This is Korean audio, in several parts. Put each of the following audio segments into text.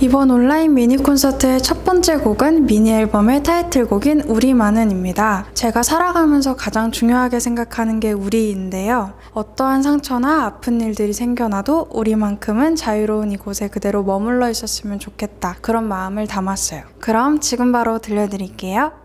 이번 온라인 미니 콘서트의 첫 번째 곡은 미니 앨범의 타이틀곡인 우리만은입니다. 제가 살아가면서 가장 중요하게 생각하는 게 우리인데요. 어떠한 상처나 아픈 일들이 생겨나도 우리만큼은 자유로운 이곳에 그대로 머물러 있었으면 좋겠다. 그런 마음을 담았어요. 그럼 지금 바로 들려드릴게요.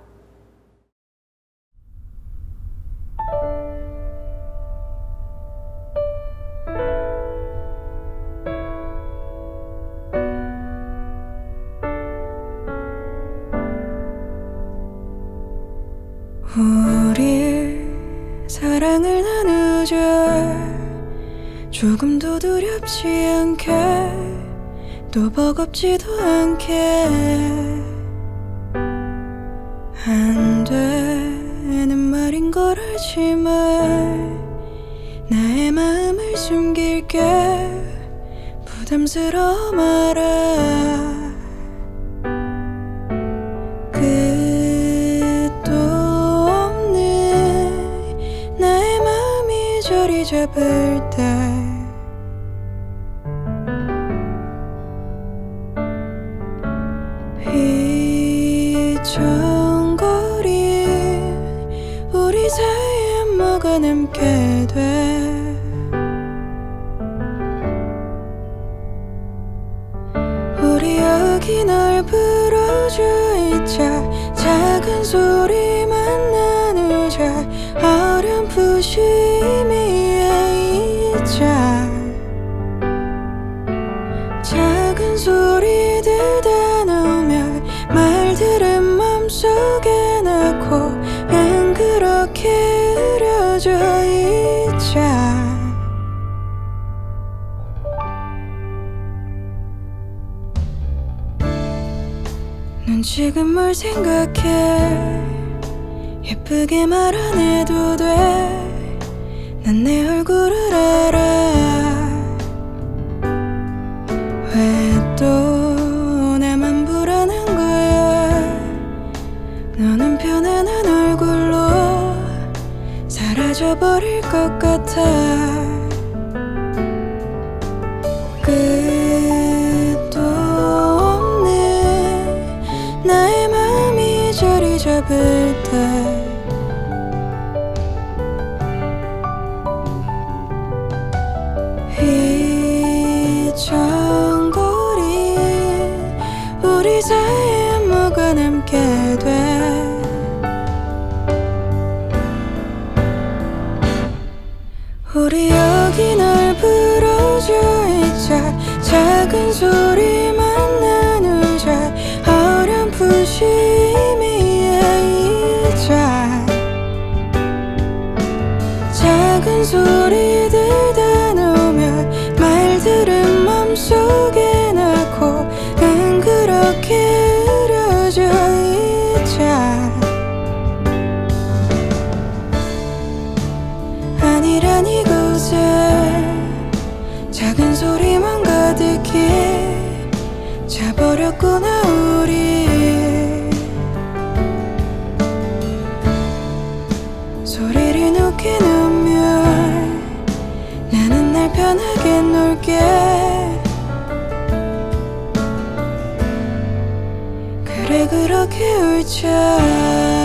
사랑을 나누자 조금도 두렵지 않게 또 버겁지도 않게. 안 되는 말인 걸 알지만 나의 마음을 숨길게. 부담스러워 말아 잡을 때. 휘청거린 우리 사이에 뭐가 남게 돼. 우리 여기 널 불러줘 있자 작은 소리만 나누자. 어렴풋이 넌 지금 뭘 생각해. 예쁘게 말 안 해도 돼난 내 얼굴을 알아. 왜 또 나만 불안한 거야? 너는 편안한 얼굴로 사라져버릴 것 같아. 끝 우리 사이에 뭐가 남게 돼? 우리 여기 작은 소리만 가득히 자버렸구나 우리. 소리를 높게 놓으면 나는 날 편하게 놀게. 그래 그렇게 울자